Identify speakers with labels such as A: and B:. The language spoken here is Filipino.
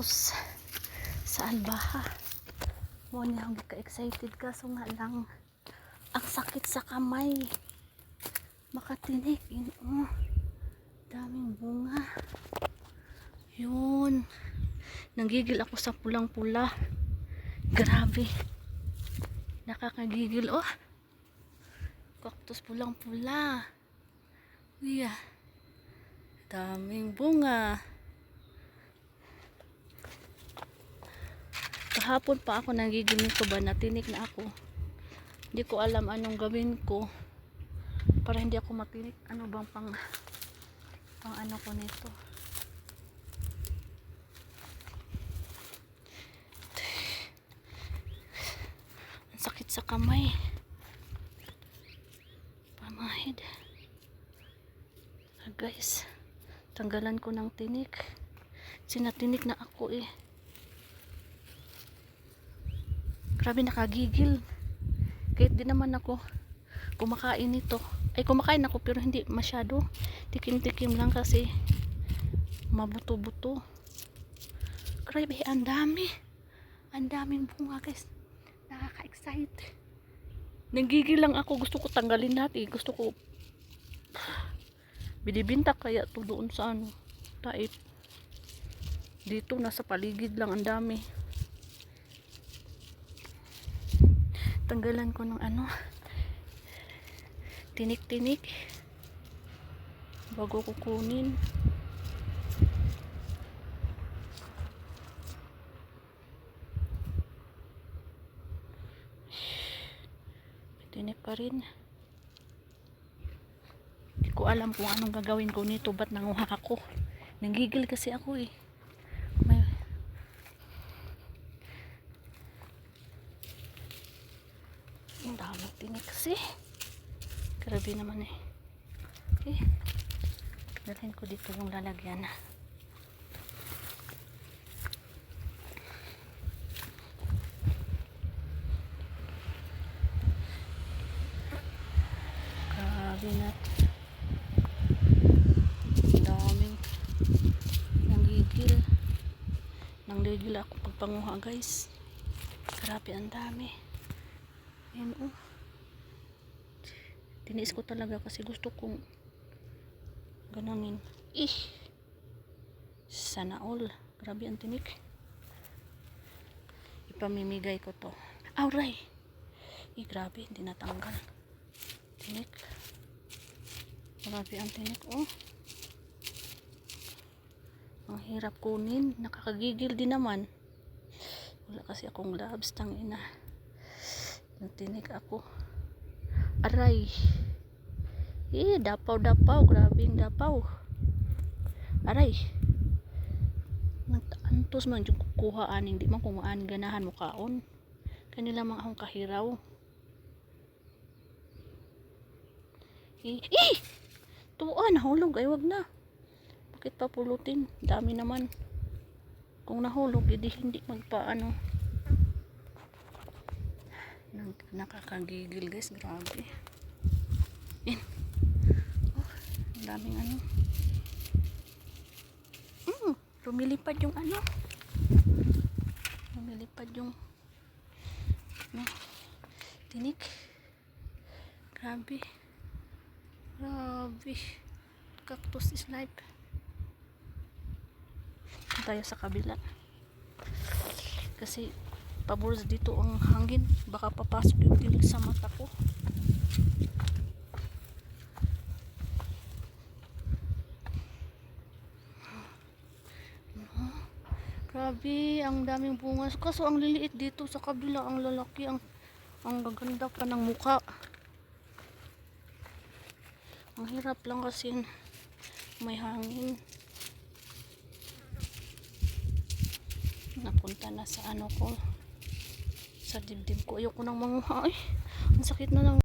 A: kaktus sa albaha. Mo niya ang ka-excited ka so nga lang ang sakit sa kamay. Makatinig. Yun, oh. Daming bunga. Yun. Nanggigil ako sa pulang-pula. Grabe. Nakakagigil, oh. Cactus pulang-pula. Uy, ah. Daming bunga. Kahapon pa ako nagigil nito ba natinik na ako. Hindi ko alam anong gawin ko para hindi ako matinik. Ano bang pang pang ano ko nito. Ang sakit sa kamay. Pamahid. Ah, guys, tanggalan ko ng tinik. Sinatinik na ako eh. Grabe nakagigil. Kahit di naman ako kumakain nito. Ay kumakain ako pero hindi masyado. Tikim-tikim lang kasi mabuto-buto. Grabe, ang dami. Ang daming bunga guys. Nakaka-excite. Nagigil lang ako. Gusto ko tanggalin natin. Gusto ko binibinta kaya to doon sa ano. Taip. Dito nasa paligid lang ang dami. Tanggalan ko ng ano. Tinik-tinik. Bago kukunin. Tinik pa rin. Hindi ko alam kung anong gagawin ko nito. Ba't nanguha ako? Nanggigil kasi ako eh. May... Ang tinik kasi. Grabe naman eh. Okay. Dalhin ko dito yung lalagyan. Grabe na. Daming nanggigil. Nanggigil ako pagpanguha guys. Grabe ang dami. Ayan oh. Tiniis ko talaga kasi gusto kong ganangin. Ih! Sana all. Grabe ang tinik. Ipamimigay ko to. Auray! Ih, grabe. Hindi natanggal. Tinik. Grabe ang tinik. Oh. Ang hirap kunin. Nakakagigil din naman. Wala kasi akong labs. Tangina. Natinik ako. Aray. Eh, dapaw-dapaw. Grabing dapaw. Aray. Nagtaantos man yung kukuha aning di man kumaan ganahan mo kaon. Kanila mga akong kahiraw. Eh, eh! Tuwa, nahulog. Ay, wag na. Bakit pa pulutin? Dami naman. Kung nahulog, hindi hindi magpaano. Nakakagigil guys. Grabe. Yan. oh, daming ano. Mm, lumilipad yung ano. Lumilipad yung ano, tinik. Grabe. Grabe. Cactus is life. Tayo sa kabila. Kasi pabor dito ang hangin. Baka papasok yung tinig sa mata ko. Grabe ang daming bunga kaso ang liliit dito sa kabila ang lalaki ang ang gaganda pa ng muka ang hirap lang kasi may hangin. Napunta na sa ano ko sa dibdib ko. Ayoko nang manguha ay ang sakit na lang